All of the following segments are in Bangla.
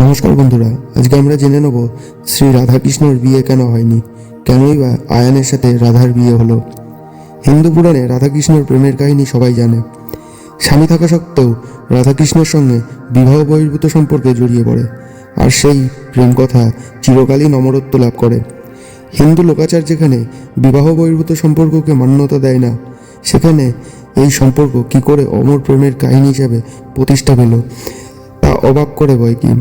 নমস্কার বন্ধুরা, আজকে আমরা জেনে নেব শ্রী রাধাকৃষ্ণর বিয়ে কেন হয়নি, কেনই বা আয়ানের সাথে রাধার বিয়ে হলো। হিন্দু পুরাণে রাধাকৃষ্ণর প্রেমের কাহিনী সবাই জানে। স্বামী থাকা সত্ত্বেও রাধাকৃষ্ণের সঙ্গে বিবাহ বহির্ভূত সম্পর্কে জড়িয়ে পড়ে, আর সেই প্রেম কথা চিরকালীন অমরত্ব লাভ করে। হিন্দু লোকাচার যেখানে বিবাহ বহির্ভূত সম্পর্ককে মান্যতা দেয় না, সেখানে এই সম্পর্ক কি করে অমর প্রেমের কাহিনী হিসাবে প্রতিষ্ঠা পেল, তা অবাক করে বয় কি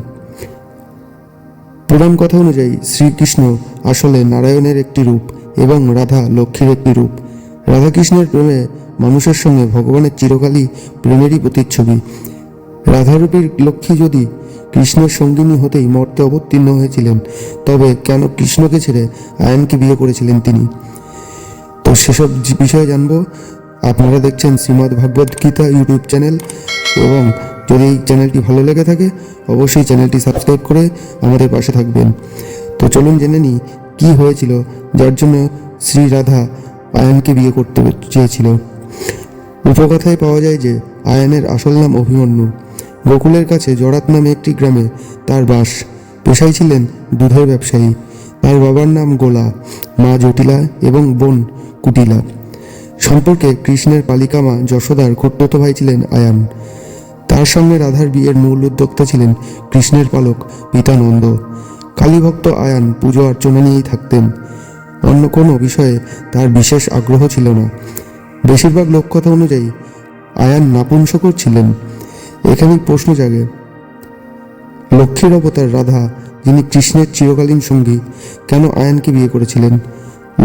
পুরাণ কথা অনুযায়ী শ্রীকৃষ্ণ আসলে নারায়ণের একটি রূপ এবং রাধা লক্ষ্মীর একটি রূপ। রাধাকৃষ্ণের প্রেমে মানুষের সঙ্গে ভগবানের চিরকালই প্রেমেরই প্রতিচ্ছবি। রাধারূপীর লক্ষ্মী যদি কৃষ্ণের সঙ্গিনী হতেই মর্তে অবতীর্ণ হয়েছিলেন, তবে কেন কৃষ্ণকে ছেড়ে আয়নকে বিয়ে করেছিলেন তিনি? তো সেসব বিষয়ে জানব। আপনারা দেখছেন শ্রীমদ্ ভাগবত গীতা ইউটিউব চ্যানেল এবং যদি এই চ্যানেলটি ভালো লেগে থাকে, অবশ্যই চ্যানেলটি সাবস্ক্রাইব করে আমাদের পাশে থাকবেন। তো চলুন জেনে নিই কী হয়েছিল, যার জন্য শ্রী রাধা আয়নকে বিয়ে করতে চেয়েছিল। উপকথায় পাওয়া যায় যে, আয়নের আসল নাম অভিমন্যু। গোকুলের কাছে জরাত নামে একটি গ্রামে তার বাস। পেশায় ছিলেন দুধের ব্যবসায়ী। তার বাবার নাম গোলা, মা জটিলা এবং বোন কুটিলা। সম্পর্কে কৃষ্ণের পালিকা মা যশোদার খুট্টত ভাই ছিলেন আয়ান। তার সঙ্গে রাধার বিয়ের মূল উদ্যোক্তা ছিলেন কৃষ্ণের পালক পিতা নন্দ। কালীভক্ত আয়ান পুজো অর্চনা নিয়েই থাকতেন। অন্য কোনো বিষয়ে তার বিশেষ আগ্রহ ছিল না। বেশিরভাগ লোককথা অনুযায়ী আয়ান নাপুংসকর ছিলেন। এখানেই প্রশ্ন জাগে। লক্ষ্মীর অবতার রাধা, যিনি কৃষ্ণের চিরকালীন সঙ্গী, কেন আয়ানকে বিয়ে করেছিলেন?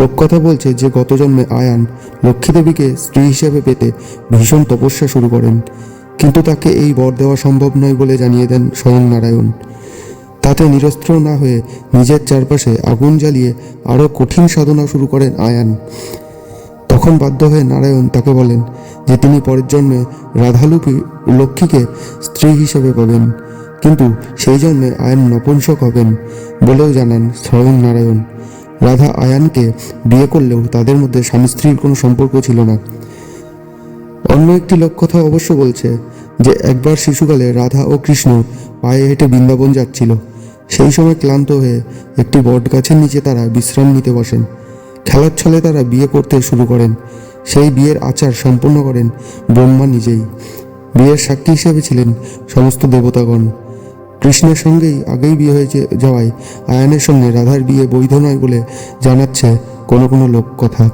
লোককথা বলছে যে গত জন্মে আয়ান লক্ষ্মী দেবীকে স্ত্রী হিসেবে পেতে ভীষণ তপস্যা শুরু করেন, কিন্তু তাকে এই বর দেওয়া সম্ভব নয় বলে জানিয়ে দেন স্বয়ং নারায়ণ। তাতে নিরস্ত্র না হয়ে নিজের চারপাশে আগুন জ্বালিয়ে আরও কঠিন সাধনা শুরু করেন আয়ান। তখন বাধ্য হয়ে নারায়ণ তাকে বলেন যে তিনি পরের জন্মে রাধালুপি লক্ষ্মীকে স্ত্রী হিসেবে পাবেন, কিন্তু সেই জন্মে আয়ান নপুংসক হবেন বলেও জানান স্বয়ং নারায়ণ। রাধা আয়ানকে বিয়ে করলেও তাদের মধ্যে স্বামী স্ত্রীর কোনো সম্পর্ক ছিল না। অন্য একটি লোককথা অবশ্য বলছে যে, একবার শিশুকালে রাধা ও কৃষ্ণ পায়ে হেঁটে বৃন্দাবন যাচ্ছিল। সেই সময় ক্লান্ত হয়ে একটি বট গাছের নিচে তারা বিশ্রাম নিতে বসেন। খেলার ছলে তারা বিয়ে করতে শুরু করেন। সেই বিয়ের আচার সম্পন্ন করেন ব্রহ্মা নিজেই। বিয়ের সাক্ষী হিসেবে ছিলেন সমস্ত দেবতাগণ। কৃষ্ণের সঙ্গেই আগেই বিয়ে হয়েছে যাওয়ায় আয়ানের সঙ্গে রাধার বিয়ে বৈধ নয় বলে জানাচ্ছে কোনো কোনো লোককথা।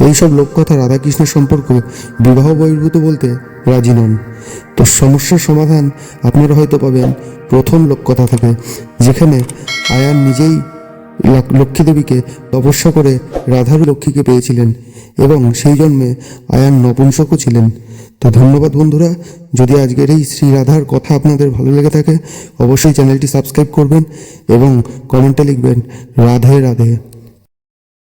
এইসব লোককথা রাধাকৃষ্ণের সম্পর্ক বিবাহ বহির্ভূত বলতে রাজি নন। তো সমস্যার সমাধান আপনারা হয়তো পাবেন প্রথম লোককথা থেকে, যেখানে আয়ান নিজেই লাক- লক্ষ্মী দেবীকে তপস্যা করে রাধার লক্ষ্মীকে পেয়েছিলেন এবং সেই জন্মে আয়ান নপুংসকও ছিলেন। তো ধন্যবাদ বন্ধুরা। যদি আজকের এই শ্রী রাধার কথা আপনাদের ভালো লেগে থাকে, অবশ্যই চ্যানেলটি সাবস্ক্রাইব করবেন এবং কমেন্টে লিখবেন, রাধে রাধে।